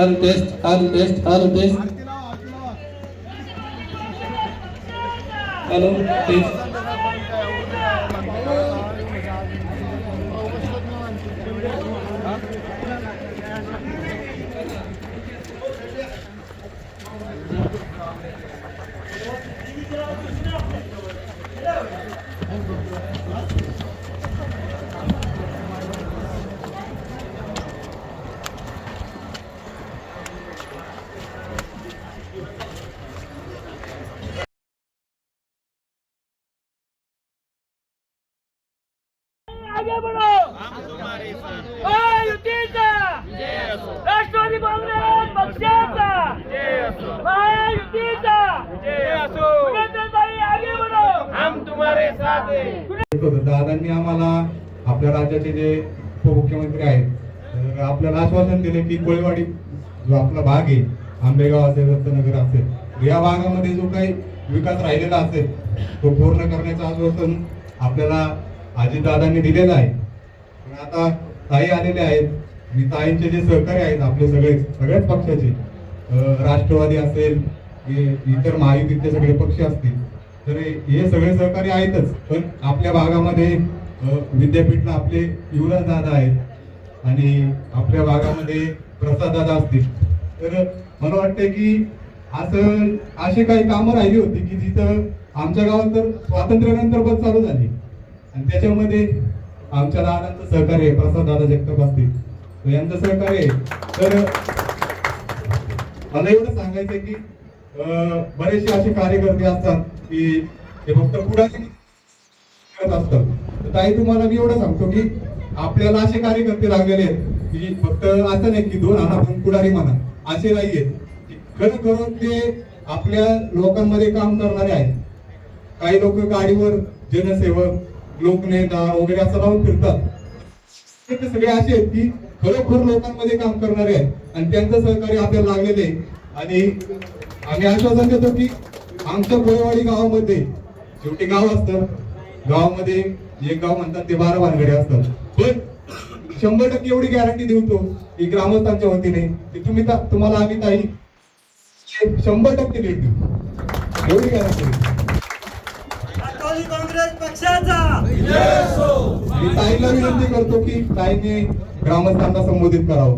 and test and test and test. Hello, test. आगे बढ़ो महायुतीचा राष्ट्रवादी काँग्रेस पक्षाचा। महायुतीचा आगे बढ़ो हम तुम्हारे साथ दादांनी आम्हाला आपल्या राज्याचे जे उपमुख्यमंत्री आहेत तर आपल्याला आश्वासन दिले की कोळेवाडी जो आपला भाग आहे आंबेगाव असेल रत्नगर असेल या भागामध्ये जो काही विकास राहिलेला असेल तो पूर्ण करण्याचं आश्वासन आपल्याला आजीदादांनी दिलेला आहे. पण आता ताई आलेले आहेत. मी ताईंचे जे सहकारी आहेत आपले सगळे सगळ्याच पक्षाचे राष्ट्रवादी असेल इतर महायुतीचे सगळे पक्ष असतील तर हे सगळे सहकारी आहेतच. पण आपल्या भागामध्ये विद्यापीठला आपले युवराज दादा आहेत. आणि आपल्या भागामध्ये प्रसाद दादा असतील. तर मला वाटतंय की असं अशी काही कामं राहिली होती की जिथं आमच्या गावात तर स्वातंत्र्यानंतर बस चालू झाली. आणि त्याच्यामध्ये आमच्या दादांचं सहकार्य आहे. प्रसाद दादा जगताप असतील. यांचं सहकार्य आहे. तर मला एवढं सांगायचं की अं, बरेचसे असे कार्यकर्ते असतात की ते फक्त पुढारी करत असतात. तर ताई तुम्हाला मी एवढं सांगतो की आपल्याला असे कार्यकर्ते लागलेले आहेत की फक्त असं नाही की दोन आणा पण पुढारी म्हणा असे नाही आहेत. खरं करून ते आपल्या लोकांमध्ये काम करणारे आहेत. काही लोक गाडीवर जनसेवक लोकनेता वगैरे असं लावून फिरतात. ते सगळे असे आहेत की खरोखर लोकांमध्ये काम करणारे आहेत. आणि त्यांचं सहकार्य आपल्याला लागलेले आहे. आणि आम्ही आश्वासन देतो की आमच्या कोळेवाडी गावामध्ये शेवटी गाव असतं. गावामध्ये एक गाव म्हणतात ते बारा भानगडे असतात. पण शंभर टक्के एवढी गॅरंटी देऊतो की ग्रामस्थांच्या वतीने की तुम्ही तुम्हाला आम्ही ताई शंभर टक्के भेट देऊ. एवढी गॅरंटी राष्ट्रवादी काँग्रेस पक्षाचा. मी ताईला विनंती करतो की ताईने ग्रामस्थांना संबोधित करावं.